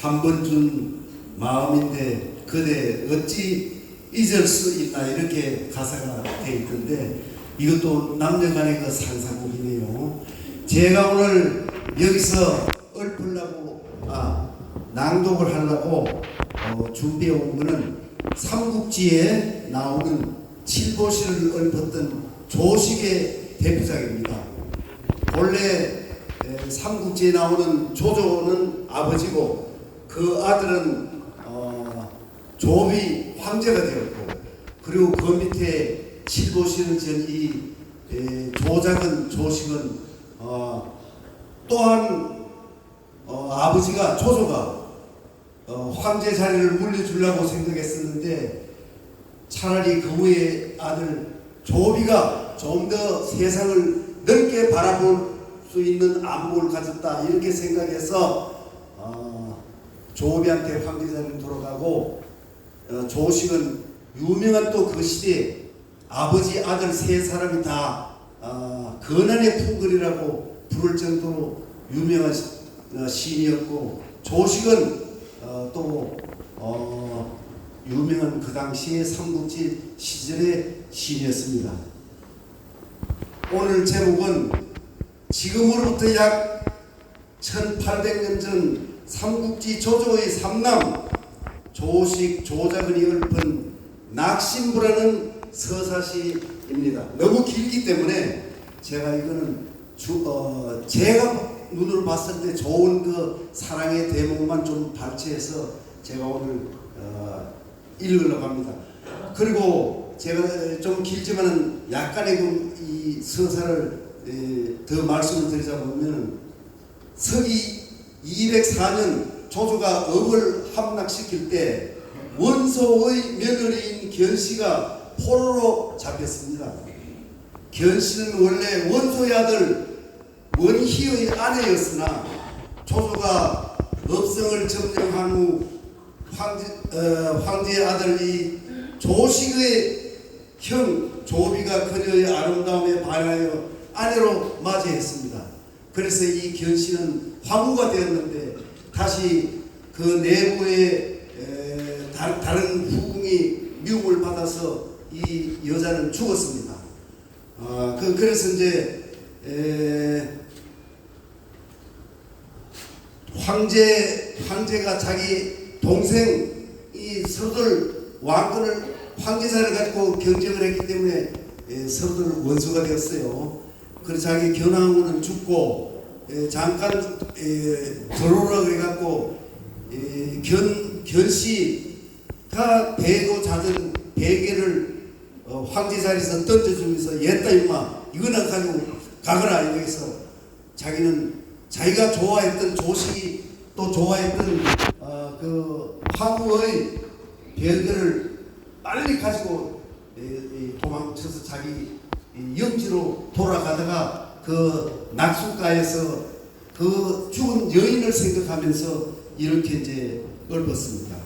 한 번 준 마음인데 그대 어찌 잊을 수 있나 이렇게 가사가 돼 있던데 이것도 남녀간의 그 상상곡이네요. 제가 오늘 여기서 읊으려고 아 낭독을 하려고 어, 준비해 온 거는 삼국지에 나오는 칠보시를 읊었던 조식의 대표작입니다. 원래 에, 삼국지에 나오는 조조는 아버지고 그 아들은 어, 조비 황제가 되었고 그리고 그 밑에 칠보시는 전이 조작은 조식은 어, 또한 어, 아버지가 조조가 어, 황제 자리를 물려주려고 생각했었는데 차라리 그 후에 아들 조비가 좀 더 세상을 넓게 바라볼 수 있는 안목을 가졌다 이렇게 생각해서 어, 조비한테 황제 자리를 돌아가고 어, 조식은 유명한 또 그 시대에 아버지 아들 세 사람이 다 어, 근한의 풍글이라고 부를 정도로 유명한 시- 어, 시인이었고 조식은 어, 또 어, 유명한 그 당시의 삼국지 시절의 시인이었습니다. 오늘 제목은 지금으로부터 약 1800년 전 삼국지 조조의 삼남 조식 조작은이 읊은 낙심부라는 서사시입니다. 너무 길기 때문에 제가 이거는 주, 어, 제가 눈으로 봤을 때 좋은 그 사랑의 대목만 좀 발췌해서 제가 오늘 어, 읽으려고 합니다. 그리고 제가 좀 길지만은 약간의 그 이 서사를 에, 더 말씀을 드리자 보면 서기 204년 조조가 업을 함락시킬 때 원소의 며느리인 견씨가 포로로 잡혔습니다. 견씨는 원래 원소의 아들 원희의 아내였으나 조조가 업성을 점령한 후 황제, 어, 황제의 아들이 조식의 형 조비가 그녀의 아름다움에 반하여 아내로 맞이했습니다. 그래서 이 견씨는 화부가 되었는데 다시 그 내부의 에, 다, 다른 후궁이 미움을 받아서 이 여자는 죽었습니다. 아, 그, 그래서 이제 에, 황제 황제가 자기 동생 이 서들 왕권을 황제사를 갖고 경쟁을 했기 때문에 에, 서들 원수가 되었어요. 그래서 자기 견왕후는 죽고 에, 잠깐 에, 들어오라 그래갖고 에, 견 견씨가 배도 잦은 베개를 어, 황제 자리에서 던져주면서 옛다 임마 이거나 가지고 가거라 이러해서 자기는 자기가 좋아했던 조식이 또 좋아했던 어, 그 황후의 별들을 빨리 가지고 도망쳐서 자기 이 영지로 돌아가다가 그 낙숫가에서 그 죽은 여인을 생각하면서 이렇게 이제 읊었습니다.